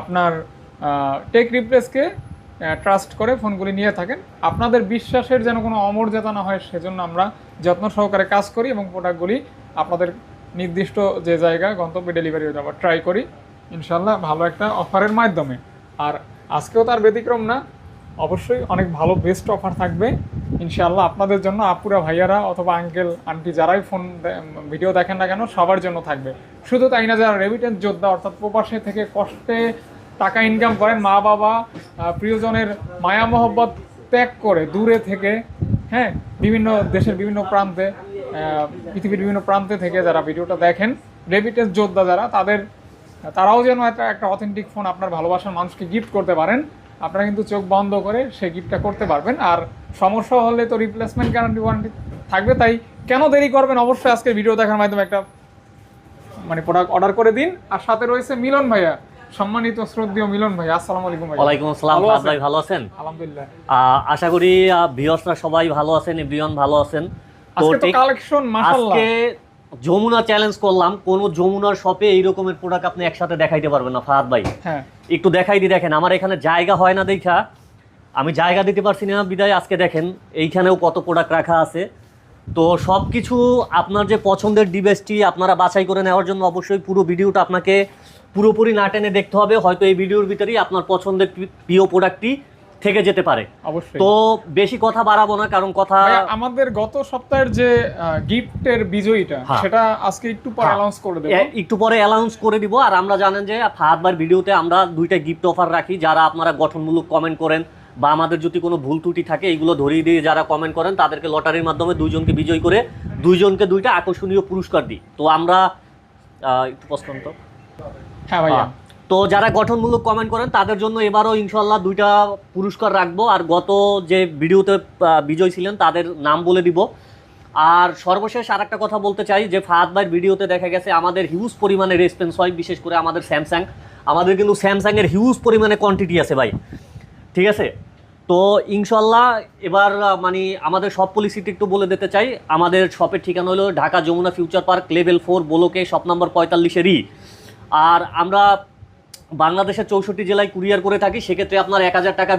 আপনার take রিপ্লেসকে trust করে ফোনগুলি নিয়ে থাকেন। আপনাদের বিশ্বাসের যেন কোনো অমর্যাদা না হয়, সেজন্য আমরা যত্ন সহকারে কাজ করি এবং প্রোডাক্টগুলি আপনাদের নির্দিষ্ট যে জায়গায় গন্তব্যে ডেলিভারি হয়ে যাওয়ার ট্রাই করি। ইনশাল্লাহ ভালো একটা অফারের মাধ্যমে। আর আজকেও তার ব্যতিক্রম না। অবশ্যই অনেক ভালো বেস্ট অফার থাকবে। ইনশাআল্লাহ আপনাদের জন্য আপুরা ভাইয়ারা অথবা আঙ্কেল আন্টি যারাই ফোন ভিডিও দেখেন না কেন, সবার জন্য থাকবে। শুধু তাই না, যারা রেমিটেন্স যোদ্ধা, অর্থাৎ প্রবাসে থেকে কষ্টে টাকা ইনকাম করেন, মা, বাবা প্রিয়জনের মায়া, মহব্বত ত্যাগ করে দূরে থেকে হ্যাঁ বিভিন্ন দেশের বিভিন্ন প্রান্তে পৃথিবীর বিভিন্ন প্রান্তে থেকে যারা ভিডিওটা দেখেন রেমিটেন্স যোদ্ধা যারা, তাদের, তারাও যেন একটা একটা অথেন্টিক ফোন আপনার ভালোবাসার মানুষকে গিফট করতে পারেন। আপনারা কিন্তু চোখ বন্ধ করে সেই গিফটটা করতে পারবেন। আর সমস্যা হলে তো রিপ্লেসমেন্ট গ্যারান্টি ওয়ারেন্টি থাকবে তাই কেন দেরি করবেন? অবশ্যই আজকে ভিডিও দেখার মাধ্যমে একটা মানে প্রোডাক্ট অর্ডার করে দিন। আর সাথে রয়েছে মিলন ভাইয়া সম্মানিত শ্রদ্ধেয় মিলন ভাই আসসালামু আলাইকুম ভাই ওয়ালাইকুম আসসালাম ভাই ভালো আছেন? আলহামদুলিল্লাহ। আশা করি ভিউয়ার্সরা সবাই ভালো আছেন এভরিওয়ান ভালো আছেন। আজকে তো কালেকশন মাশাআল্লাহ। আজকে যমুনা চ্যালেঞ্জ করলাম। কোন যমুনার শপে এই রকমের প্রোডাক্ট আপনি একসাথে দেখাইতে পারবেন না ফাহাদ ভাই। হ্যাঁ। একটু দেখাই দি দেখেন আমার এখানে জায়গা হয় না দেখা। আমি জায়গা দিতে পারছি না বিদায়। আজকে দেখেন এইখানেও কত প্রোডাক্ট রাখা আছে। তো সব কিছু আপনার যে পছন্দের ডিভাইসটি আপনারা বাছাই করে নেওয়ার জন্য অবশ্যই পুরো ভিডিওটা আপনাকে পুরোপুরি না টেনে দেখতে হবে। হয়তো এই ভিডিওর ভিতরেই আপনার পছন্দের প্রিয় প্রোডাক্টটি থেকে যেতে পারে। অবশ্যই। তো বেশি কথা বাড়াবো না কারণ কথা আমাদের গত সপ্তাহের যে গিফটের বিজয়ীটা হ্যাঁ। সেটা আজকে একটু পর। অ্যানাউন্স করে দেবো। একটু পরে অ্যালাউন্স করে দিব। আর আমরা জানেন যে ফাহাদবার ভিডিওতে আমরা দুইটা গিফট অফার রাখি। যারা আপনারা গঠনমূলক কমেন্ট করেন বা আমাদের যদি কোনো ভুল ত্রুটি থাকে এগুলো ধরিয়ে দিয়ে যারা কমেন্ট করেন তাদেরকে লটারির মাধ্যমে দুইজনকে বিজয় করে দুইজনকে দুইটা আকর্ষণীয় পুরস্কার দিই। তো আমরা একটু প্রশ্ন তো। হ্যাঁ ভাইয়া। তো যারা গঠনমূলক কমেন্ট করেন তাদের জন্য এবারও ইনশাল্লাহ দুইটা পুরস্কার রাখব। আর গত যে ভিডিওতে বিজয় ছিলেন তাদের নাম বলে দিব। আর সর্বশেষ আর একটা কথা বলতে চাই যে ফাহাদ ভাইয়ের ভিডিওতে দেখা গেছে আমাদের হিউজ পরিমাণে রেসপেন্স হয় বিশেষ করে আমাদের স্যামসাং আমাদের কিন্তু স্যামসাংয়ের হিউজ পরিমাণে কোয়ান্টিটি আছে ভাই। ঠিক আছে? তো ইনশাল্লাহ এবার মানে আমাদের সব পলিসিটি একটু বলে দিতে চাই। আমাদের শপের ঠিকানা হলো Dhaka Jamuna future park level four বোলোকে shop number পঁয়তাল্লিশেরই। আর আমরা বাংলাদেশের চৌষট্টি জেলায় কুরিয়ার করে থাকি, সেক্ষেত্রে আপনার এক হাজার টাকা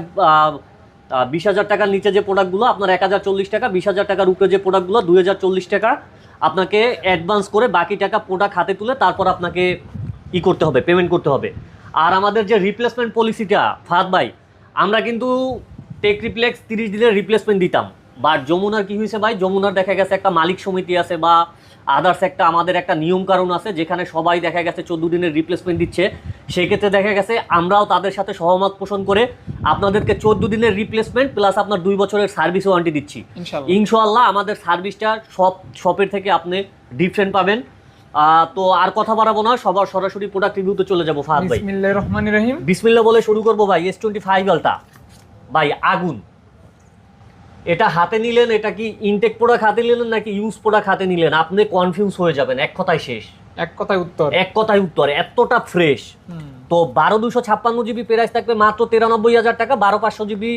বিশ হাজার টাকার নিচে যে প্রোডাক্টগুলো আপনার এক হাজার চল্লিশ টাকা, বিশ হাজার টাকার উপরে যে প্রোডাক্টগুলো দুই হাজার চল্লিশ টাকা, আপনাকে অ্যাডভান্স করে বাকি টাকা প্রোডাক্ট হাতে তুলে তারপর আপনাকে ই করতে হবে পেমেন্ট করতে হবে। আর আমাদের যে রিপ্লেসমেন্ট পলিসিটা ফাহাদ ভাই আমরা কিন্তু টেক রিপ্লেক্স তিরিশ দিনের রিপ্লেসমেন্ট দিতাম। বাট যমুনার কি হয়েছে ভাই? যমুনার দেখা গেছে একটা মালিক সমিতি আছে বা আদার্স একটা আমাদের একটা নিয়ম কারণ আছে যেখানে সবাই দেখা গেছে চোদ্দ দিনের রিপ্লেসমেন্ট দিচ্ছে। সেক্ষেত্রে দেখা গেছে আমরাও তাদের সাথে সহমত পোষণ করে আপনাদেরকে চোদ্দ দিনের রিপ্লেসমেন্ট প্লাস আপনার দুই বছরের সার্ভিস ওয়ারেন্টি দিচ্ছি। ইনশাআল্লাহ। আমাদের সার্ভিসটা সব শপের থেকে আপনি ডিফারেন্ট পাবেন। তো আর কথা বাড়াবো না সবার সরাসরি প্রোডাক্ট রিভিউতে চলে যাব ফাহাদ ভাই। বিসমিল্লাহির রহমানির রহিম। বিসমিল্লা বলে শুরু করব ভাই এস টোয়েন্টি ফাইভ আলটা ভাই আগুন। এটা হাতে নিলেন এটা কি ইনটেক প্রোডাক্ট হাতে নিলেন নাকি ইউজ প্রোডাক্ট হাতে নিলেন? আপনি কনফিউজ হয়ে যাবেন এক কথায় শেষ। এক কথায় উত্তর। এক কথায় উত্তর এতটা ফ্রেশ তো বারো দুশো ছাপ্পান্ন জিবি প্রাইস থাকবে মাত্র তিরানব্বই হাজার টাকা বারো পাঁচশো জিবি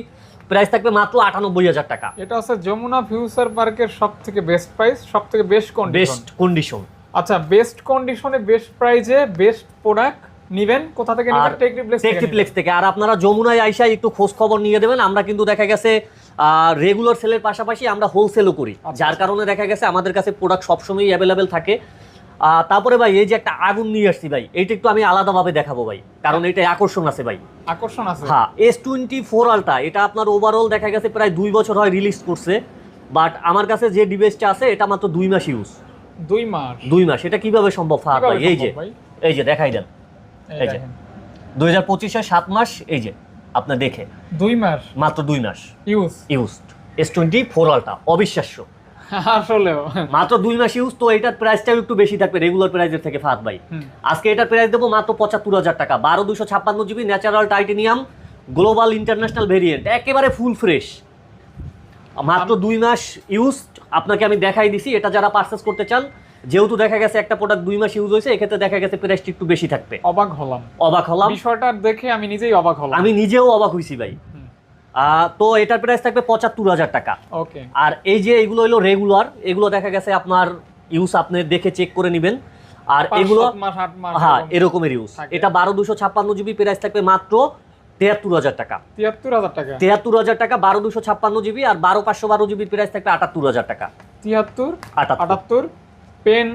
প্রাইস থাকবে মাত্র আটানব্বই হাজার টাকা। এটা হচ্ছে যমুনা ফিউচার পার্কের সব থেকে বেস্ট প্রাইস সব থেকে বেস্ট কন্ডিশন বেস্ট কন্ডিশন আচ্ছা বেস্ট কন্ডিশনে বেস্ট প্রাইজে বেস্ট প্রোডাক্ট নিবেন? কোথা থেকে নেবেন? টেক রিপ্লেস টেকটিপ্লেক্স থেকে আর আপনারা যমুনায় আইসা একটু খোঁজ খবর নিয়ে দেবেন। আমরা কিন্তু দেখা গেছে রেগুলার সেলের পাশাপাশি আমরা হোলসেলও করি। আচ্ছা। যার কারণে দেখা গেছে আমাদের কাছে প্রোডাক্ট সবসময় অ্যাভেলেবেল থাকে। তারপরে ভাই এই যে একটা আগুন নিয়ে আসছি ভাই এইটা একটু আমি আলাদাভাবে দেখাবো ভাই। কারণ এটা আকর্ষণ আছে ভাই। আকর্ষণ আছে? হ্যাঁ এস টোয়েন্টি ফোর আলটা এটা আপনার ওভারঅল দেখা গেছে প্রায় দুই বছর হয় রিলিজ করছে। বাট আমার কাছে যে ডিভাইসটা আছে এটা মাত্র দুই মাস ইউজ দুই মাস। দুই মাস। এটা কীভাবে সম্ভব ফাহাদ ভাই? এই যে এই যে দেখাই দেন। এই যে। দুই হাজার পঁচিশে সাত মাস এই যে দেখে। দুই মাস। মাত্র দুই মাস। Use. Used. S twenty four ultra অবিশ্বাস্য। আসলেও। মাত্র দুই মাস ইউজ তো এটার প্রাইসটাও একটু বেশি থাকবে রেগুলার প্রাইসের থেকে ফাহাদ ভাই। আজকে এটার প্রাইস দেবো মাত্র পঁচাত্তর হাজার টাকা। বারো দুশো ছাপ্পান্ন GB natural titanium global international variant একেবারে ফুল ফ্রেশ মাত্র দুই মাস ইউজড আপনাকে আমি দেখাই দিছি এটা যারা পারচেস করতে চান যেহেতু দেখা গেছে একটা প্রোডাক্ট দুই মাস ইউজ হয়েছে এক্ষেত্রে দেখা গেছে প্রাইসটা একটু বেশি থাকবে। অবাক হলাম। অবাক হলাম। বিষয়টা দেখে আমি নিজেই অবাক হলাম। আমি নিজেও অবাক হয়েছি ভাই। তো এটার প্রাইস থাকবে পঁচাত্তর হাজার টাকা। ওকে। আর এই যে এগুলো হলো রেগুলার এগুলো দেখা গেছে আপনার ইউজ আপনি দেখে চেক করে নেবেন। আর এগুলো হ্যাঁ এরকমের ইউজ এটা বারো দুশো ছাপ্পান্ন জিবি প্রাইস থাকবে মাত্র তেহাত্তর হাজার টাকা। তিয়াত্তর হাজার টাকা? তেহাত্তর হাজার টাকা বারো দুশো ছাপ্পান্ন জিবি আর বারো পাঁচশো বারো জিবির প্রাইস থাকবে আটাত্তর হাজার টাকা। তিয়াত্তর আটাত্তর। পেন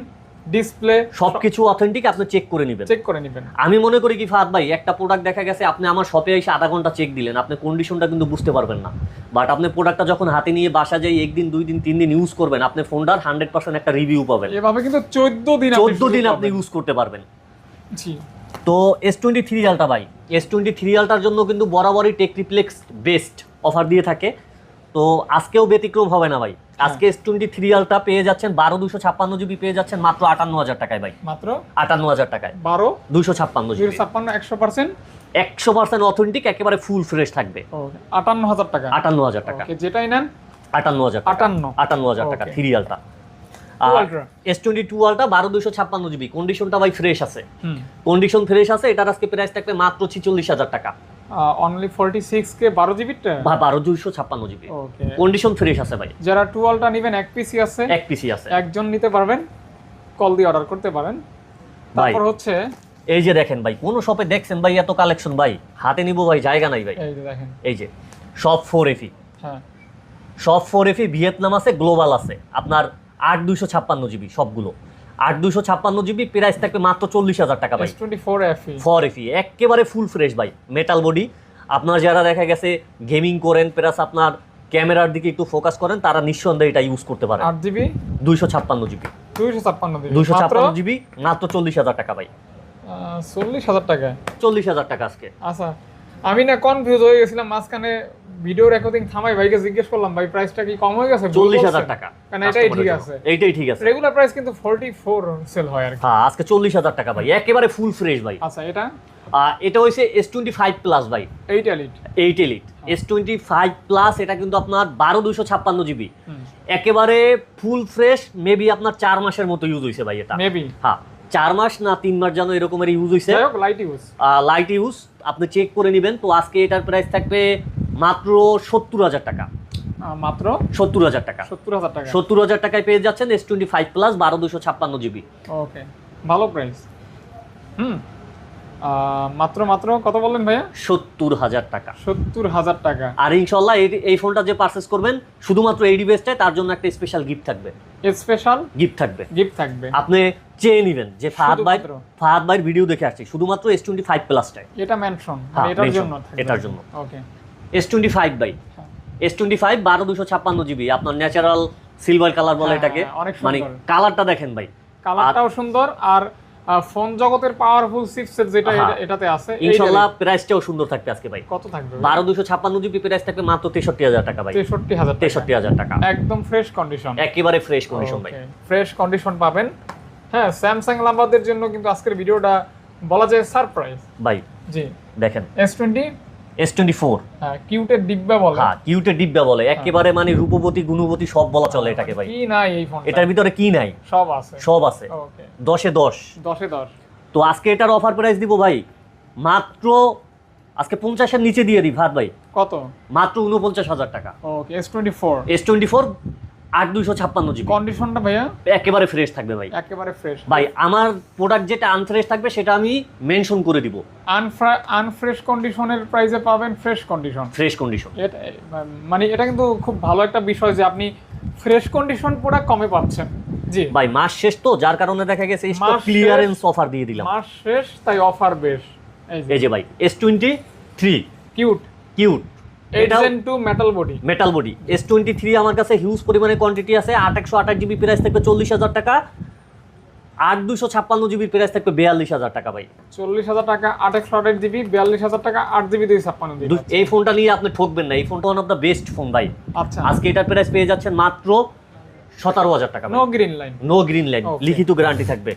ডিসপ্লে সবকিছু অথেন্টিক আপনি চেক করে নেবেন। চেক করে নেবেন। আমি মনে করি কি ফাহাদ ভাই একটা প্রোডাক্ট দেখা গেছে আপনি আমার শপে এসে আধা ঘণ্টা চেক দিলেন আপনি কন্ডিশনটা কিন্তু বুঝতে পারবেন না। বাট আপনি প্রোডাক্টটা যখন হাতে নিয়ে বাসা যাই একদিন দুই দিন তিন দিন ইউজ করবেন আপনি ফোনটার হান্ড্রেড পার্সেন্ট একটা রিভিউ পাবেন। এভাবে কিন্তু চোদ্দ দিন চোদ্দ দিন আপনি ইউজ করতে পারবেন। জি। তো এস টোয়েন্টি থ্রি আলটা ভাই এস টোয়েন্টি থ্রি আলটার জন্য কিন্তু বরাবরই টেক রিপ্লেক্স বেস্ট অফার দিয়ে থাকে। তো আজকেও ব্যতিক্রম হবে না ভাই। হ্যাঁ। আজকে এস টোয়েন্টি থ্রি আলটা পেয়ে যাচ্ছেন বারো দুশো ছাপ্পান্ন জিবি পেয়ে যাচ্ছেন মাত্র আটান্ন হাজার টাকায় ভাই। মাত্র? আটান্ন হাজার টাকায়। বারো? দুশো ছাপ্পান্ন জিবি। ছাপ্পান্ন একশো পার্সেন্ট? একশো পার্সেন্ট অথেন্টিক একেবারে ফুল ফ্রেশ থাকবে। আটান্ন হাজার টাকা? আটান্ন হাজার টাকা। যেটাই নেন? আটান্ন হাজার আটান্ন। আটান্ন হাজার টাকা. থ্রি আলটা। এস টোয়েন্টি টু আলটা বারো দুশো ছাপ্পান্ন জিবি কন্ডিশনটা ভাই ফ্রেশ আছে। কন্ডিশন ফ্রেশ আছে এটার আজকে প্রাইস থাকবে মাত্র ছিচল্লিশ হাজার টাকা। অনলি ফোরটি সিক্স কে বারো জিবিটা বা বারো দুইশো ছাপ্পান্ন জিবি ওকে কন্ডিশন ফ্রেশ আছে ভাই। যারা টুয়েলটা নেবেন এক পিসি আছে। এক পিসি আছে। একজন নিতে পারবেন কল দিয়ে অর্ডার করতে পারেন। তারপর হচ্ছে এই যে দেখেন ভাই কোন শপে দেখছেন ভাই এত কালেকশন ভাই হাতে নিব ভাই জায়গা নাই ভাই। এই যে দেখেন। এই যে সব ফোর এফি হ্যাঁ। সব ফোর এফি ভিয়েতনাম আছে গ্লোবাল আছে। আপনার আট দুইশো ছাপ্পান্ন জিবি সবগুলো। আট দুইশো ছাপ্পান্ন জিবি প্রাইস থাকবে মাত্র চল্লিশ হাজার টাকা ভাই। ফোর এফি ফর এফি একেবারে ফুল ফ্রেশ ভাই মেটাল বডি আপনার যারা দেখা গেছে গেমিং করেন প্লাস আপনার ক্যামেরার দিকে একটু ফোকাস করেন তারা নিঃসন্দেহে এটা ইউজ করতে পারে। আট জিবি? দুইশো ছাপ্পান্ন জিবি। দুইশো ছাপ্পান্ন জিবি। মাত্র? চল্লিশ হাজার টাকা ভাই। চল্লিশ হাজার টাকা চল্লিশ হাজার টাকা আজকে। আচ্ছা। আমি না কনফিউজ হয়ে গেছিলাম মাঝখানে ভিডিও রেকর্ডিং থামাই ভাইকে জিজ্ঞেস করলাম ভাই প্রাইসটা কি কম হয়ে গেছে? ভুল চল্লিশ বলছে? হাজার টাকা। কারণ এটাই ঠিক আছে। এইটাই ঠিক আছে। রেগুলার প্রাইস কিন্তু ফোরটি ফোর সেল হয় আর কি। হ্যাঁ আজকে চল্লিশ হাজার টাকা ভাই একেবারে ফুল ফ্রেশ ভাই। আচ্ছা এটা? এটা টোয়েন্টি ফাইভ প্লাস ভাই। Eight elite eight elite S twenty five plus এটা কিন্তু আপনার বারো দুশো ছাপ্পান্ন জিবি একেবারে ফুল ফ্রেশ মেবি আপনার চার মাসের মতো ইউজ হয়েছে ভাই এটা। মেবি হ্যাঁ। চার মাস না তিন মাস যেন এরকমের ইউজ হয়েছে লাইট ইউজ লাইট ইউজ আপনি চেক করে নেবেন। তো আজকে এটার প্রাইস থাকবে মাত্র সত্তর হাজার টাকা। মাত্র? সত্তর হাজার টাকা। সত্তর হাজার টাকা। সত্তর হাজার টাকায় পেয়ে যাচ্ছেন এস টোয়েন্টি ফাইভ প্লাস বারো দুশো ছাপ্পান্ন জিবি ওকে ভালো প্রাইস হুম। মাত্র মাত্র কত বললেন ভাইয়া? সত্তর হাজার টাকা। সত্তর হাজার টাকা। আর ইনশাল্লাহ এই এই ফোনটা যে পারচেস করবেন শুধুমাত্র এই ডিভাইসটায় তার জন্য একটা স্পেশাল গিফট থাকবে। স্পেশাল গিফট থাকবে। গিফট থাকবে। আপনি চেয়ে নেবেন যে ফাহাদ ভাই? ফাহাদ ভাইয়ের ভিডিও দেখে আসছি শুধুমাত্র এস টোয়েন্টি ফাইভ প্লাসটায় এটা মেনশন হ্যাঁ, এটার জন্য এটার জন্য। Okay S twenty five by. S twenty five বারো দুশো ছাপ্পান্ন জিবি আপনার ন্যাচারাল সিলভার কালার বলে হ্যাঁ, এটাকে। মানে কালারটা দেখেন ভাই। কালারটাও সুন্দর আর ফোন জগতের পাওয়ারফুল চিপসেট যেটা। এটাতে আছে ইনশাআল্লাহ প্রাইসটাও সুন্দর থাকবে আজকে ভাই। কত থাকবে? বারো দুশো ছাপ্পান্ন জিবি প্রাইস থাকবে মাত্র তেষট্টি হাজার টাকা ভাই। তেষট্টি হাজার তেষট্টি হাজার টাকা। একদম ফ্রেশ কন্ডিশন একেবারে ফ্রেশ কন্ডিশন ভাই। ফ্রেশ কন্ডিশন পাবেন। হ্যাঁ স্যামসাং লাভারদের জন্য কিন্তু আজকের ভিডিওটা বলা যায় সারপ্রাইজ ভাই জি। দেখেন। S twenty S twenty four কিউটের ডিব্বা বলে। হ্যাঁ কিউটের ডিব্বা বলে। একেবারে মানে রূপবতী গুণবতী সব বলা চলে এটাকে ভাই। কি নাই এই ফোন এটার ভিতরে কি নাই? সব আছে। সব আছে। দশে দশ। দশে দশ। তো আজকে এটার অফার প্রাইস দিব ভাই মাত্র আজকে পঞ্চাশের নিচে দিয়ে দিই ভাত ভাই। কত? মাত্র উনপঞ্চাশ হাজার টাকা। Okay S twenty four S twenty four আট দুইশো ছাপ্পান্ন জিবি। কন্ডিশনটা ভাইয়া? একেবারে ফ্রেশ থাকবে ভাই। একেবারে ফ্রেশ ভাই আমার প্রোডাক্ট যেটা আনফ্রেশ থাকবে সেটা আমি মেনশন করে দিব। আনফ্রেশ কন্ডিশনের প্রাইসে পাবেন ফ্রেশ কন্ডিশন ফ্রেশ কন্ডিশন এটা মানে এটা কিন্তু খুব ভালো একটা বিষয় যে আপনি ফ্রেশ কন্ডিশন প্রোডাক্ট কমে পাচ্ছেন। জি। ভাই মাস শেষ তো যার কারণে দেখা গেছে শেষ। ক্লিয়ারেন্স অফার দিয়ে দিলাম। মাস শেষ তাই অফার বেশ। এই যে। ভাই S twenty three cute cute metal body metal body S twenty three আমার কাছে হিউজ পরিমাণে কোয়ান্টিটি আছে আট একশো আঠাশ জিবি প্রাইস থাকবে চল্লিশ হাজার টাকা। আট দুশো ছাপ্পান্ন জিবির প্রাইস থাকবে বিয়াল্লিশ হাজার টাকা ভাই। চল্লিশ হাজার টাকা আট একশো আঠাশ জিবি বিয়াল্লিশ হাজার টাকা আট জিবি দুই ছাপ্পান্ন জিবি এই ফোনটা নিয়ে আপনি ঠকবেন না এই ফোনটা one of the best phone ভাই। আচ্ছা। আজকে এটার প্রাইস পেয়ে যাচ্ছেন মাত্র সতেরো হাজার টাকা no green line no green line লিখিত গ্যারান্টি থাকবে।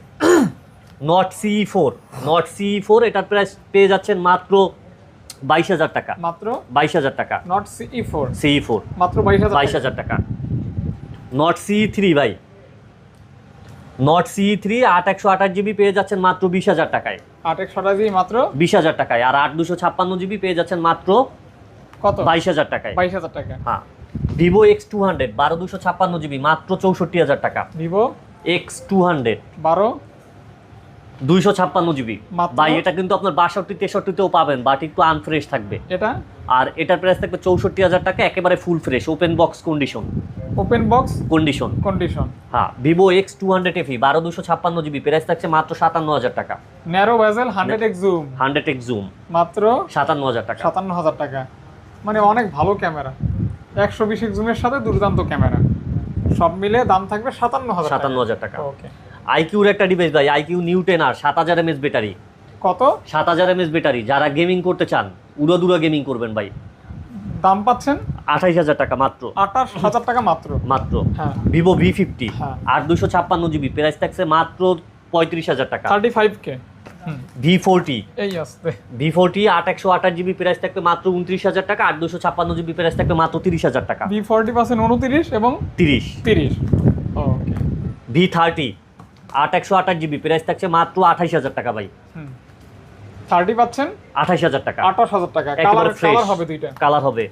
Not C four not C four এটার প্রাইস পেয়ে যাচ্ছেন মাত্র বাইশ হাজার টাকা। মাত্র? বাইশ হাজার টাকা। নট সিই ফোর সি ফোর মাত্র বাইশ হাজার বাইশ হাজার টাকা। নট সি থ্রি ভাই। নট সি থ্রি আট একশো আঠাশ জিবি পেয়ে যাচ্ছেন মাত্র বিশ হাজার টাকায়। আট একশো আঠাশ জিবি মাত্র? বিশ হাজার টাকায়। আর আট দুশো ছাপ্পান্ন জিবি পেয়ে যাচ্ছেন মাত্র কত? বাইশ হাজার টাকায়। বাইশ হাজার টাকা। হ্যাঁ। ভিভো এক্স টু হান্ড্রেড বারো দুশো ছাপ্পান্ন জিবি মাত্র চৌষট্টি হাজার টাকা। ভিভো এক্স টু হান্ড্রেড বারো? দুইশো ছাপ্পান্ন জিবি? ভাই এটা কিন্তু আপনার বাষট্টি তেষট্টিতেও পাবেন বাট একটু আনফ্রেশ থাকবে। এটা? আর এটার প্রাইস থাকবে চৌষট্টি হাজার টাকা একেবারে full fresh open box condition open box condition condition হ্যাঁ Vivo X two hundred FE বারো দুশো ছাপ্পান্ন জিবি প্রাইস থাকছে মাত্র সাতান্ন হাজার টাকা। Narrow bezel hundred X zoom hundred X zoom মাত্র? সাতান্ন হাজার টাকা। সাতান্ন হাজার টাকা। মানে অনেক ভালো ক্যামেরা। একশো বিশ জুমের সাথে দুর্দান্ত ক্যামেরা। সব মিলে দাম থাকবে সাতান্ন হাজার সাতান্ন হাজার টাকা। ওকে আইকিউর একটা ডিভাইস ভাই আইকিউ নিউ টেন আর সাত হাজার এমএস ব্যাটারি কত? সাত হাজার এমএস ব্যাটারি যারা গেমিং করতে চান উড়ো দুরা গেমিং করবেন ভাই। দাম পাচ্ছেন? আঠাইশ হাজার টাকা মাত্র। আঠাশ হাজার টাকা মাত্র? মাত্র। হ্যাঁ। Vivo V fifty. আট দুশো ছাপ্পান্ন জিবি প্রাইস থাকছে মাত্র পঁয়ত্রিশ হাজার টাকা। Thirty five K V forty এই আসতে ভি ফোরটি আট একশো আঠাশ জিবি প্রাইস থাকবে মাত্র উনত্রিশ হাজার টাকা আট দুশো ছাপ্পান্ন জিবি প্রাইস থাকবে মাত্র তিরিশ হাজার টাকা। ভি ফোরটি পার্সেন্ট উনত্রিশ এবং তিরিশ। তিরিশ। ভি থার্টি আট একশো আঠাশ জিবি প্রাইস থাকছে মাত্র আঠাইশ হাজার টাকা ভাই। থার্টি পাচ্ছেন? আঠাইশ হাজার টাকা। আঠাশ হাজার টাকা। কালার হবে দুইটা। কালার হবে।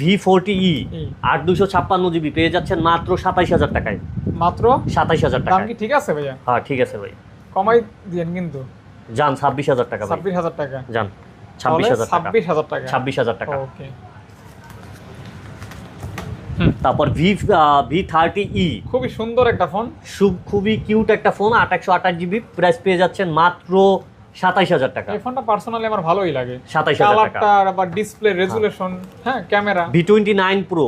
V forty E. আট দুশো ছাপ্পান্ন জিবি পেয়ে যাচ্ছেন মাত্র সাতাইশ হাজার টাকায়। মাত্র? সাতাইশ হাজার দাম টাকায়। কি ঠিক আছে ভাইয়া? হ্যাঁ ঠিক আছে ভাই। কমাই দিয়েন কিন্তু। যান ছাব্বিশ হাজার টাকা ছাব্বিশ হাজার টাকা। যান ছাব্বিশ হাজার ছাব্বিশ হাজার টাকা। ছাব্বিশ হাজার টাকা। ওকে। তারপর ভি ভি থার্টি ই খুবই সুন্দর একটা ফোন। খুবই কিউট একটা ফোন আট একশো আঠাশ জিবি প্রাইস পেয়ে যাচ্ছেন মাত্র সাতাইশ হাজার টাকা। এই ফোনটা পার্সোনালি আমার ভালোই লাগে। সাতাইশ হাজার টাকা। বা ডিসপ্লে রেজুলেশন হ্যাঁ। Camera V twenty nine pro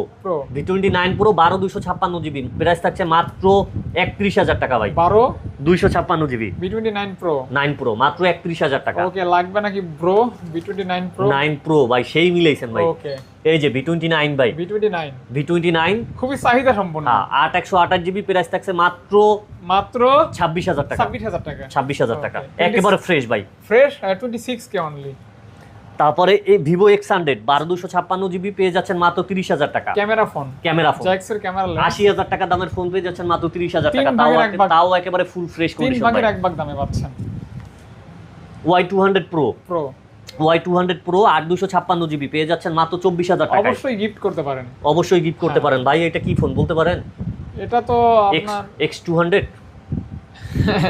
V twenty nine pro বারো দুশো ছাপ্পান্ন জিবি প্রাইস থাকছে মাত্র একত্রিশ হাজার টাকা ভাই। বারো? দুইশো ছাপ্পান্ন GB B twenty nine pro nine pro মাত্র একত্রিশ হাজার টাকা। ওকে লাগবে নাকি bro B twenty nine pro nine pro ভাই সেই মিলাইছেন ভাই। ওকে এই যে ভি টোয়েন্টি নাইন ভাই। B twenty nine V twenty nine খুবই চাহিদা সম্পন্ন হ্যাঁ আট একশো আঠাশ জিবি প্রাইস থাকছে মাত্র মাত্র ছাব্বিশ হাজার টাকা। ছাব্বিশ হাজার টাকা। ছাব্বিশ হাজার টাকা। একেবারে ফ্রেশ ভাই। Fresh twenty six K only তারপরে এই ভিভো এক্স হান্ড্রেড বারো দুশো ছাপ্পান্ন জিবি পেয়ে যাচ্ছেন মাত্র তিরিশ হাজার টাকা। Camera phone. Camera phone. জ্যাক্সের camera আশি হাজার টাকা দামের ফোন পেয়ে যাচ্ছেন মাত্র তিরিশ হাজার টাকা। তাও তাও একেবারে ফুল ফ্রেশ তিন কন্ডিশন ভাগের এক ভাগ দামে পাচ্ছেন। Y two hundred pro pro Y two hundred pro আট দুশো ছাপ্পান্ন জিবি পেয়ে যাচ্ছেন মাত্র চব্বিশ হাজার টাকা অবশ্যই গিফট করতে পারেন। অবশ্যই গিফট করতে হ্যাঁ। পারেন। ভাই এটা কি ফোন বলতে পারেন? এটা তো এক্স টু হান্ড্রেড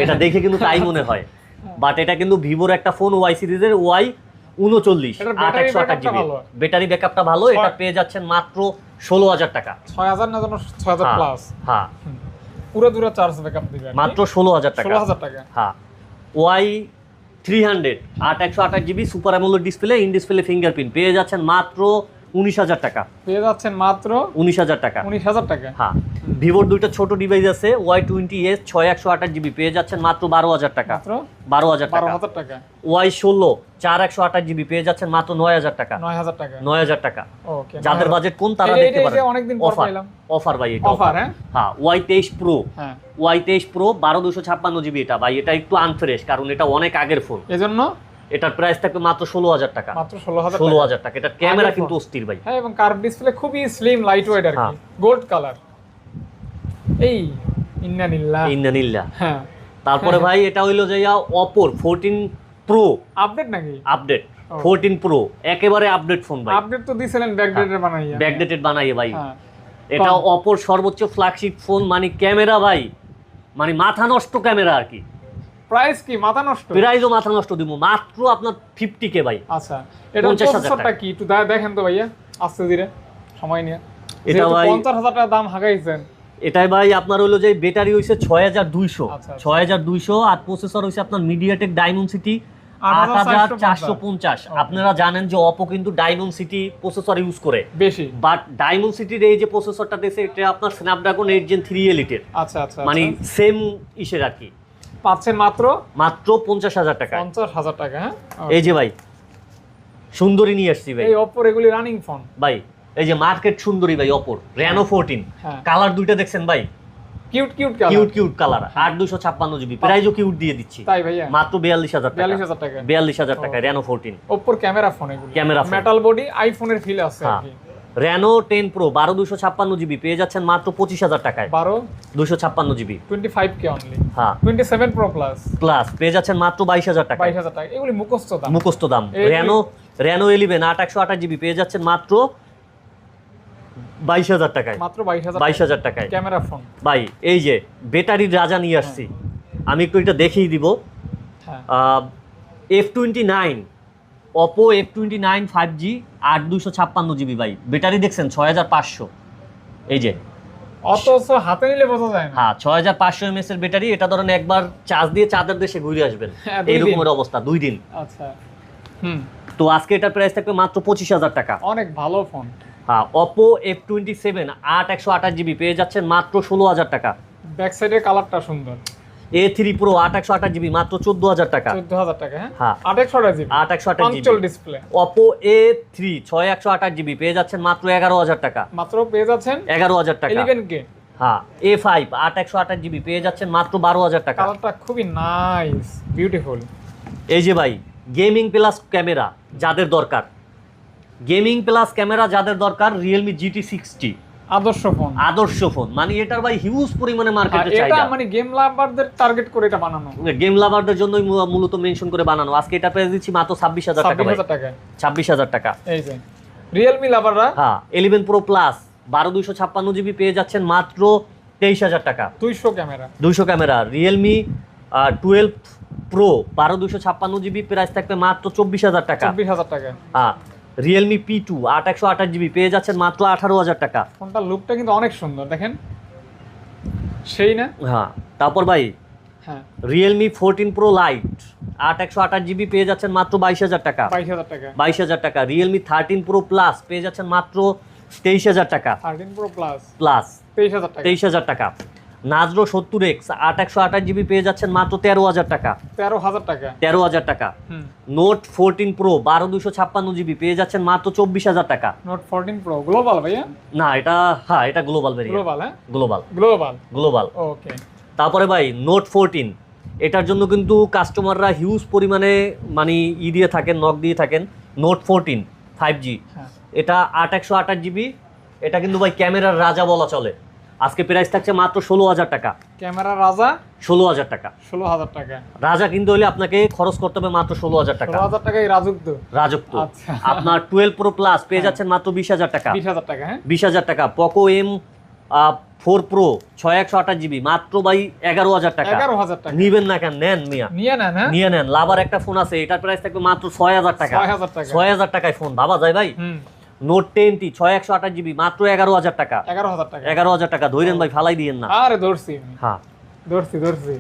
এটা দেখে কিন্তু তাই মনে হয়। বাট এটা কিন্তু ভিভোর একটা ফোন ওয়াই সিরিজের ওয়াই উনচল্লিশ আট একশো আঠাশ জিবি ব্যাটারি ব্যাকআপটা ভালো। এটা পেয়ে যাচ্ছেন মাত্র ষোলো হাজার টাকা। ছয় হাজার না যেন ছয় হাজার হ্যাঁ, প্লাস হ্যাঁ। পুরো দূরে চার্জ ব্যাকআপ দিবে মাত্র ষোলো হাজার টাকা। ষোলো হাজার টাকা। হ্যাঁ। ওয়াই থ্রি হান্ড্রেড আট একশো আঠাশ GB super AMOLED display in display fingerprint পেয়ে যাচ্ছেন মাত্র উনিশ হাজার টাকা। পেয়ে যাচ্ছেন মাত্র উনিশ হাজার টাকা। উনিশ হাজার টাকা। হ্যাঁ ভিভোর দুইটা ছোট ডিভাইস আছে ওয়াই টোয়েন্টি এস ছয় একশো আঠাশ জিবি পেয়ে যাচ্ছেন মাত্র বারো হাজার টাকা। বারো হাজার টাকা। ওয়াই ষোলো চার একশো আঠাশ জিবি পেয়ে যাচ্ছেন মাত্র নয় হাজার টাকা। নয় হাজার টাকা। নয় হাজার টাকা। যাদের বাজেট কোন তারা দেখতে পারেন। অনেকদিন অফার অফার ভাই এটা অফার হ্যাঁ? হ্যাঁ ওয়াই তেইশ প্রো হ্যাঁ। ওয়াই তেইশ প্রো বারো দুশো ছাপ্পান্ন জিবি এটা। ভাই এটা একটু আনফ্রেশ কারণ এটা অনেক আগের ফোন এজন্য এটার প্রাইস থাকবে মাত্র ষোলো হাজার টাকা। মাত্র ষোলো হাজার ষোলো টাকা হাজার টাকা। এটার ক্যামেরা কিন্তু অস্থির ভাই। হ্যাঁ এবং কার্ভ ডিসপ্লে খুবই স্লিম লাইট ওয়েট আর হ্যাঁ। কি গোল্ড কালার এই ইন্নানিল্লাহ। ইন্দানিল্লা হ্যাঁ। তারপরে ভাই এটা হইল যে অপোর ফোরটিন প্রো আপডেট নাকি? আপডেট। ফোরটিন প্রো একেবারে আপডেট ফোন ভাই। আপডেট তো দিছিলেন ব্যাকডেটের বানাইয়া। ব্যাকডেটেড বানাইয়ে ভাই। হ্যাঁ। এটা। অপর সর্বোচ্চ ফ্ল্যাগশিপ ফোন মানে ক্যামেরা ভাই। মানে মাথা নষ্ট ক্যামেরা আর কি। প্রাইস কি? মাথা নষ্ট? প্রাইজও মাথা নষ্ট দিব মাত্র আপনার ফিফটি কে ভাই। আচ্ছা এটা 50,000 প্রসেসরটা কি? একটু দেখেন তো ভাইয়া। আস্তে ধীরে সময় নিয়ে। এটা ভাই- পঞ্চাশ হাজার টাকা দাম হাগাইছেন এটাই ভাই আপনার হলো যে ব্যাটারি হইছে ছয় হাজার দুইশো। আচ্ছা, আচ্ছা। ছয় হাজার দুইশো আর প্রসেসর হইছে আপনার মিডিয়াটেক ডায়মন্ড সিটি আট হাজার চারশো পঞ্চাশ। আপনারা জানেন যে অপো কিন্তু ডায়মন্ড সিটি প্রসেসর ইউজ করে। বেশি। বাট ডায়মন্ড সিটির এই যে প্রসেসরটা দিয়েছে এটা আপনার স্ন্যাপড্রাগন এইট জেন থ্রি এলিটের আচ্ছা আচ্ছা মানে আচ্ছা। সেম ইসের আর কি। পাচ্ছেন মাত্র? মাত্র পঞ্চাশ হাজার টাকা। পঞ্চাশ হাজার টাকা হ্যাঁ? এই যে ভাই সুন্দরী নিয়ে আসছি ভাই। এই অপোর এগুলি রানিং ফোন ভাই এই যে মার্কেট সুন্দরী ভাই অপর র্যানো ফোরটিন হ্যাঁ। কালার দুইটা দেখছেন ভাই? Cute cute cute cute colour আট দুশো ছাপ্পান্ন জিবি প্রাইজও কিউট দিয়ে দিচ্ছি। তাই ভাইয়া? মাত্র বিয়াল্লিশ হাজার বিয়াল্লিশ হাজার টাকা। বিয়াল্লিশ হাজার টাকা Reno fourteen ওপ্পোর camera phone camera metal body আইফোনের ফিল আছে হ্যাঁ র্যানো টেন প্রো বারো দুশো ছাপ্পান্ন জিবি পেয়ে যাচ্ছেন মাত্র পঁচিশ হাজার টাকায়। বারো? দুশো ছাপ্পান্ন GB twenty five K only হ্যাঁ। Twenty seven pro plus plus পেয়ে যাচ্ছেন মাত্র বাইশ হাজার টাকা বাইশ হাজার টাকা। এগুলি মুখস্থ দাম? মুখস্থ দাম। র্যানো র্যানো এলিভেন আট একশো আঠাশ জিবি পেয়ে যাচ্ছেন মাত্র বাইশ হাজার টাকায়। মাত্র বাইশ হাজার টাকায়। Camera phone. ভাই এই যে ব্যাটারির রাজা নিয়ে আসছি। আমি একটু এটা দেখিয়ে দিব। হ্যাঁ। F twenty nine Oppo F twenty nine five G আট দুশো ছাপ্পান্ন জিবি ভাই। ব্যাটারি দেখছেন ছয় হাজার পাঁচশো। এই যে। অথচ হাতে নিলে বোঝা যায় না। হ্যাঁ ছয় হাজার পাঁচশো এমএস এর ব্যাটারি এটা ধরেন একবার চার্জ দিয়ে চাঁদের দেশে ঘুরে আসবেন। হ্যাঁ, এইরকমের অবস্থা দুই দিন। আচ্ছা। হুম। তো আজকে এটার প্রাইস থাকবে মাত্র পঁচিশ হাজার টাকা। অনেক ভালো ফোন হ্যাঁ অপো এফ টোয়েন্টি সেভেন আট একশো আঠাশ জিবি পেয়ে যাচ্ছেন মাত্র ষোলো হাজার টাকা। ব্যাক সাইডের কালারটা সুন্দর। এ থ্রি প্রো আট একশো আঠাশ জিবি মাত্র চোদ্দ হাজার টাকা। চোদ্দ হাজার টাকা হ্যাঁ? হ্যাঁ। আট একশো জিবি আট একশো আঠাশ GB display Oppo A three ছয় একশো আঠাশ জিবি পেয়ে যাচ্ছেন মাত্র এগারো হাজার টাকা। মাত্র পেয়ে যাচ্ছেন এগারো হাজার টাকা। কে হ্যাঁ এ ফাইভ আট একশো আঠাশ জিবি পেয়ে যাচ্ছেন মাত্র বারো হাজার টাকা। কালারটা খুবই নাইস বিউটিফুল এই যে ভাই গেমিং প্লাস ক্যামেরা যাদের দরকার। গেমিং প্লাস ক্যামেরা যাদের দরকার রিয়েলমি জিটি সিক্সটি আদর্শ ফোন আদর্শ ফোন মানে এটার ভাই হিউজ পরিমাণে মার্কেটে এটা মানে গেম লাভারদের টার্গেট করে এটা বানানো। গেম লাভারদের জন্যই মূলত মেনশন করে বানানো। আজকে এটা প্রাইস দিচ্ছি মাত্র ছাব্বিশ হাজার টাকা ছাব্বিশ ভাই হাজার টাকায়। ছাব্বিশ হাজার টাকা। এই যে রিয়েলমি লাভাররা হ্যাঁ ইলেভেন প্রো প্লাস বারো দুইশো ছাপ্পান্ন জিবি পেয়ে যাচ্ছেন মাত্র তেইশ হাজার টাকা। দুইশো ক্যামেরা দুইশো ক্যামেরা রিয়েলমি টুয়েলভ প্রো বারো দুশো ছাপ্পান্ন জিবি প্রাইস থাকবে মাত্র চব্বিশ হাজার টাকা। চব্বিশ হাজার টাকায়। হ্যাঁ রিয়েলমি পি টু আট একশো আঠাশ জিবি পেয়ে যাচ্ছেন মাত্র আঠারো হাজার টাকা। ফোনটার লুকটা কিন্তু অনেক সুন্দর দেখেন। সেই না? হ্যাঁ তারপর ভাই হ্যাঁ। রিয়েলমি ফোরটিন প্রো লাইট আট একশো আঠাশ জিবি পেয়ে যাচ্ছেন মাত্র বাইশ হাজার টাকা। বাইশ হাজার টাকা। বাইশ হাজার টাকা। রিয়েলমি থার্টিন প্রো প্লাস পেয়ে যাচ্ছেন মাত্র তেইশ হাজার টাকা। থার্টিন প্রো প্লাস প্লাস তেইশ হাজার টাকা। তেইশ হাজার টাকা। নাজরো সত্তর এক্স আট একশো আঠাশ জিবি পেয়ে যাচ্ছেন মাত্র তেরো হাজার টাকা। তেরো হাজার টাকা। তেরো হাজার টাকা। নোট ফোরটিন প্রো বারো দুশো ছাপ্পান্ন জিবি পেয়ে যাচ্ছেন মাত্র চব্বিশ হাজার টাকা। নোট ফোরটিন প্রো গ্লোবাল ভাইয়া? না এটা হ্যাঁ এটা গ্লোবাল ভেরিয়েন্ট গ্লোবাল হ্যাঁ? গ্লোবাল গ্লোবাল গ্লোবাল ওকে তারপরে ভাই নোট ফোরটিন এটার জন্য কিন্তু কাস্টমাররা হিউজ পরিমাণে মানে ই দিয়ে থাকেন নক দিয়ে থাকেন। নোট ফোরটিন ফাইভ জি এটা আট একশো আঠাশ জিবি এটা কিন্তু ভাই ক্যামেরার রাজা বলা চলে। আজকে প্রাইস থাকছে মাত্র ষোলো হাজার টাকা ক্যামেরা রাজা ষোলো হাজার টাকা ষোলো হাজার টাকা রাজা কিন্তু হলে আপনাকে খরচ করতে হবে মাত্র ষোলো হাজার টাকা হাজার টাকায় রাজুক তো রাজত্ব আচ্ছা। আপনার টুয়েলভ প্রো প্লাস পেয়ে যাচ্ছেন মাত্র বিশ হাজার টাকা বিশ হাজার টাকা হ্যাঁ বিশ হাজার টাকা পকো এম ফোর প্রো ছয় একশো আঠাশ জিবি মাত্র ভাই এগারো হাজার টাকা এগারো হাজার টাকা নিবেন না কেন নেন মিয়া নিয়ে নেন হ্যাঁ নিয়ে নেন লাভার একটা ফোন আছে এটার প্রাইস থাকবে মাত্র ছয় হাজার টাকা ছয় হাজার টাকা টাকায় ফোন ভাবা যায় ভাই নোট টেন টি ছয় একশো আঠাশ জিবি মাত্র এগারো হাজার টাকা। এগারো হাজার টাকা। এগারো হাজার টাকা। ধরেন ভাই ফালাই দিয়েন না। আরে ধরছি হ্যাঁ। ধরছি ধরছি।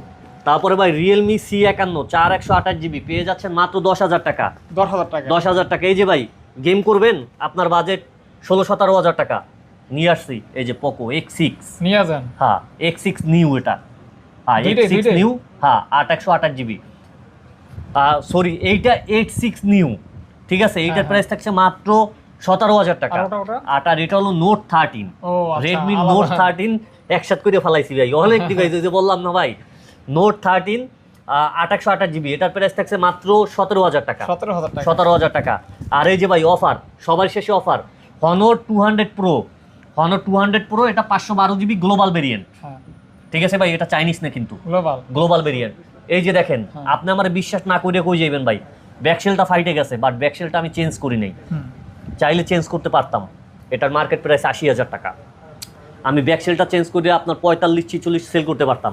তারপরে ভাই রিয়েলমি সি একান্ন চার একশো আঠাশ জিবি পেয়ে যাচ্ছেন মাত্র দশ হাজার টাকা। দশ হাজার টাকা। দশ হাজার টাকা। এই যে ভাই গেম করবেন আপনার বাজেট ষোলো সতেরো হাজার টাকা। নিয়ে আসছি এই যে পোকো এক্স সিক্স নিয়ে যান। হ্যাঁ এক্স সিক্স নিউ এটা। হ্যাঁ এক্স সিক্স নিউ হ্যাঁ আট একশো আঠাশ জিবি। সরি এইটা এইট সিক্স নিউ ঠিক আছে এইটার হ্যাঁ, প্রাইস থাকছে মাত্র সতেরো হাজার টাকা। আর এটা হলো note thirteen Redmi. Note thirteen একসাথ করে ফেলাইছি ভাই। অনেক ডিভাইস যে বললাম না ভাই। নোট থার্টিন আট একশো আঠাশ জিবি এটার প্রাইস থাকছে মাত্র সতেরো হাজার টাকা। সতেরো হাজার টাকা। আর এই যে ভাই অফার সবার শেষে offer Honor two hundred pro Honor two hundred pro এটা পাঁচশো বারো জিবি গ্লোবাল ভেরিয়েন্ট ঠিক আছে ভাই এটা চাইনিজ না কিন্তু। গ্লোবাল গ্লোবাল ভেরিয়েন্ট এই যে দেখেন হ্যাঁ। আপনি আমার বিশ্বাস না করে কই যাইবেন ভাই। ব্যাকসেলটা ফাইটে গেছে বাট ব্যাকসেলটা আমি চেঞ্জ করি নাই। চাইলে চেঞ্জ করতে পারতাম। এটার মার্কেট প্রাইস আশি হাজার টাকা। আমি ব্যাকসেলটা চেঞ্জ করে আপনার পঁয়তাল্লিশ ছিচল্লিশ সেল করতে পারতাম।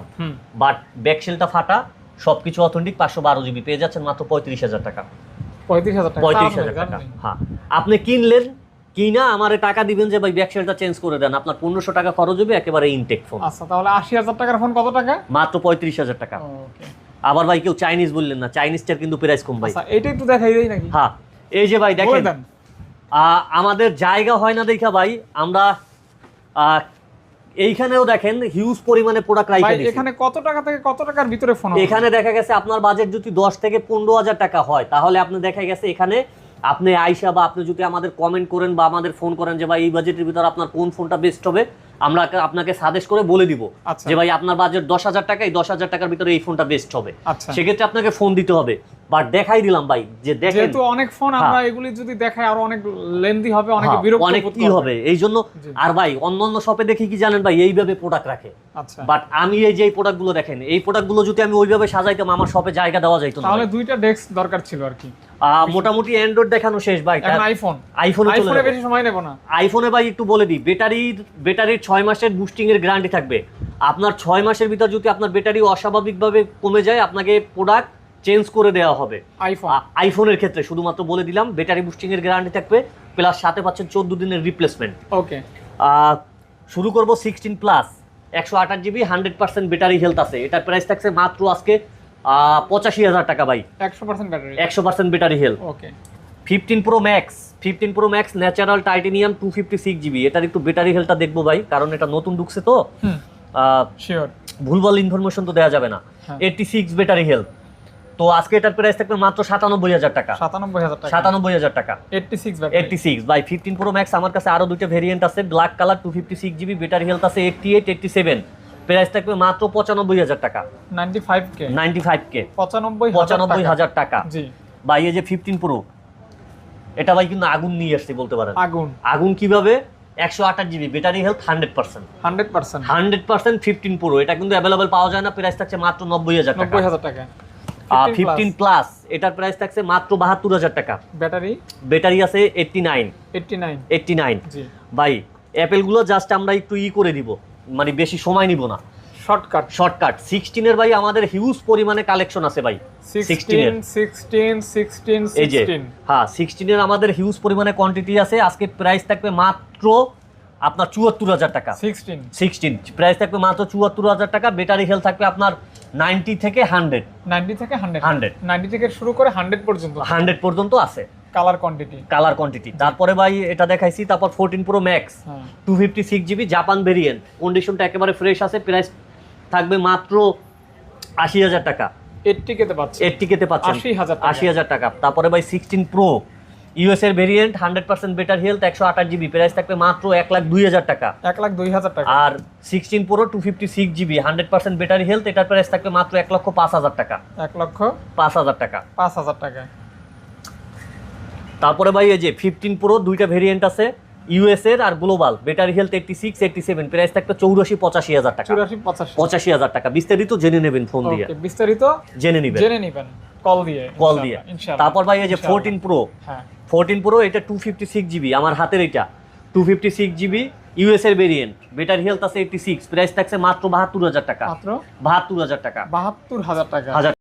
বাট ব্যাকসেলটা ফাটা সব কিছু অথেন্টিক পাঁচশো বারো জিবি পেয়ে যাচ্ছেন মাত্র পঁয়ত্রিশ হাজার টাকা। পঁয়ত্রিশ হাজার টাকা। পঁয়ত্রিশ হাজার টাকা হ্যাঁ। আপনি কিনলেন কিনা আমারে টাকা দিবেন যে ভাই ব্যাকসেলটা চেঞ্জ করে দেন। আপনার পনেরোশো টাকা খরচ হবে একেবারে ইনটেক ফোন আচ্ছা তাহলে আশি হাজার টাকার ফোন কত টাকা? মাত্র পঁয়ত্রিশ হাজার টাকা। আবার ভাই কেউ চাইনিজ বললেন না চাইনিজটার কিন্তু প্রাইস কম ভাই। আচ্ছা এটা একটু দেখাই দেই নাকি? হ্যাঁ। এই যে ভাই দেখেন আমাদের জায়গা হয় না দেখা ভাই আমরা আহ, এইখানেও দেখেন হিউজ পরিমাণে প্রোডাক্ট ভাই রাইখে এখানে কত টাকা থেকে কত টাকার ভিতরে ফোন এখানে দেখা গেছে আপনার বাজেট যদি দশ থেকে পনেরো হাজার টাকা হয় তাহলে আপনি দেখা গেছে এখানে আপনি আইসা বা আপনি যদি আমাদের কমেন্ট করেন বা আমাদের ফোন করেন যে ভাই এই বাজেটের ভিতরে আপনার কোন ফোনটা বেস্ট হবে আমরা আপনাকে সাজেস্ট করে বলে দিব আচ্ছা। যে ভাই আপনার বাজেট দশ হাজার টাকা এই দশ হাজার টাকার ভিতরে এই ফোনটা বেস্ট হবে। আচ্ছা। সেক্ষেত্রে আপনাকে ফোন দিতে হবে। বাট দেখাই দিলাম ভাই যে দেখেন যেহেতু অনেক ফোন আমরা এগুলি যদি দেখাই আরও অনেক লেন্দি হবে অনেকে হ্যাঁ, বিরক্ত অনেক কি হবে। এই জন্য আর ভাই অন্য অন্য শপে দেখি কি জানেন ভাই এইভাবে প্রোডাক্ট রাখে। আচ্ছা। বাট আমি এই যে প্রোডাক্টগুলো দেখেন এই প্রোডাক্টগুলো যদি আমি ওইভাবে সাজাইতাম আমার শপে জায়গা দেওয়া যাইতো না তাহলে দুইটা ডেস্ক দরকার ছিল আর কি। মোটামুটি অ্যান্ড্রয়েড দেখানো শেষ ভাই। এখন আইফোন আইফোনে চলে আইফোনে বেশি সময় নেব না। আইফোনে ভাই একটু বলে দিই ব্যাটারির ব্যাটারির ছয় মাসের বুস্টিং এর গ্যারান্টি থাকবে। আপনার ছয় মাসের ভিতর যদি আপনার ব্যাটারি অস্বাভাবিকভাবে কমে যায় আপনাকে প্রোডাক্ট চেঞ্জ করে দেওয়া হবে। আইফোন আইফোনের ক্ষেত্রে শুধুমাত্র বলে দিলাম ব্যাটারি বুস্টিং এর গ্যারান্টি থাকবে প্লাস সাথে পাচ্ছেন চোদ্দ দিনের রিপ্লেসমেন্ট ওকে শুরু করব সিক্সটিন প্লাস একশো আঠাশ GB hundred percent battery health আছে। এটার প্রাইস থাকছে মাত্র আজকে পঁচাশি হাজার টাকা ভাই। একশো পার্সেন্ট ব্যাটারি একশো percent battery health okay fifteen pro max fifteen pro max natural titanium two fifty six GB এটার একটু ব্যাটারি হেলথটা দেখব ভাই কারণ এটা নতুন ঢুকছে তো। ভুলভাল ইনফরমেশন তো দেওয়া যাবে না। এইটটি সিক্স ব্যাটারি হেলথ তো আজকে এটার প্রাইস থাকবে মাত্র সাতানব্বই হাজার টাকা। সাতানব্বই হাজার টাকা। সাতানব্বই হাজার টাকা। Eighty six eighty six by fifteen pro max আমার কাছে আরও দুটো ভেরিয়েন্ট আছে। Black colour two fifty six GB battery health আছে eighty eight eighty seven price থাকবে মাত্র পঁচানব্বই হাজার টাকা। Ninety five K? Ninety five K. পঁচানব্বই পঁচানব্বই হাজার টাকা। জি। বা এই যে ফিফটিন প্রো এটা ভাই কিন্তু আগুন নিয়ে আসছে বলতে পারেন। আগুন। আগুন কীভাবে? একশো আঠাশ GB battery health hundred percent hundred percent hundred percent fifteen pro এটা কিন্তু অ্যাভেলেবল পাওয়া যায় না প্রাইস থাকছে মাত্র নব্বই হাজার টাকা। নব্বই হাজার টাকা। ফিফটিন প্লাস এটার প্রাইস থাকছে মাত্র বাহাত্তর হাজার টাকা। ব্যাটারি ব্যাটারি আছে eighty nine eighty nine eighty nine ভাই অ্যাপেলগুলো জাস্ট আমরা একটু ই করে দিব। মানে বেশি সময় নিব না। শর্টকাট শর্টকাট সিক্সটিনের ভাই আমাদের হিউজ পরিমাণে কালেকশন আছে ভাই। সিক্সটিন সিক্সটিন সিক্সটিন এই যে হ্যাঁ সিক্সটিনের আমাদের হিউজ পরিমাণে কোয়ান্টিটি আছে। আজকে প্রাইস থাকবে মাত্র আপনার চুয়াত্তর হাজার টাকা। সিক্সটিন সিক্সটিন প্রাইস থাকবে মাত্র চুয়াত্তর হাজার টাকা। ব্যাটারি হেলথ থাকবে আপনার নাইনটি থেকে হান্ড্রেড নাইনটি থেকে হান্ড্রেড হান্ড্রেড নাইনটি থেকে শুরু করে হান্ড্রেড পর্যন্ত। হান্ড্রেড পর্যন্ত আছে। কালার কোয়ান্টিটি কালার কোয়ান্টিটি তারপরে ভাই এটা দেখাইছি তারপর fourteen pro max two fifty six GB Japan variant কন্ডিশনটা একেবারে ফ্রেশ আছে প্রাইস থাকবে মাত্র আশি হাজার টাকা। এইটটি কেতে পাচ্ছে এর টিকেতে পাচ্ছেন। আশি হাজার আশি হাজার টাকা। তারপরে ভাই সিক্সটিন প্রো ইউএস এর variant hundred percent better health একশো আঠাশ জিবি প্রাইস থাকবে মাত্র এক লাখ দুই হাজার টাকা। এক লাখ দুই হাজার টাকা। আর sixteen pro two fifty six GB hundred percent battery health এটার প্রাইস থাকবে মাত্র এক লক্ষ পাঁচ হাজার টাকা। এক লক্ষ পাঁচ হাজার টাকা। পাঁচ হাজার টাকা তারপরে ভাই এই যে ফিফটিন প্রো দুইটা ভেরিয়েন্ট আছে ইউএস এর আর global battery health eighty six eighty seven price থাকবে চৌরাশি পঁচাশি হাজার টাকা। চুরাশি পঁচাশি। পঁচাশি হাজার টাকা। বিস্তারিত জেনে নেবেন ফোন দিয়ে। বিস্তারিত জেনে নেবেন। জেনে নিবেন। কল দিয়ে কল দিয়ে। তারপর ভাই এই যে ফোরটিন প্রো হ্যাঁ। ফোরটিন প্রো এটা টু ফিফটি সিক্স জিবি আমার হাতের এটা। Two fifty six GB US এর ভেরিয়েন্ট ব্যাটারি হেলথ আছে এইটটি সিক্স প্রাইস থাকছে মাত্র বাহাত্তর হাজার টাকা। মাত্র? বাহাত্তর হাজার টাকা। বাহাত্তর হাজার টাকা। হাজার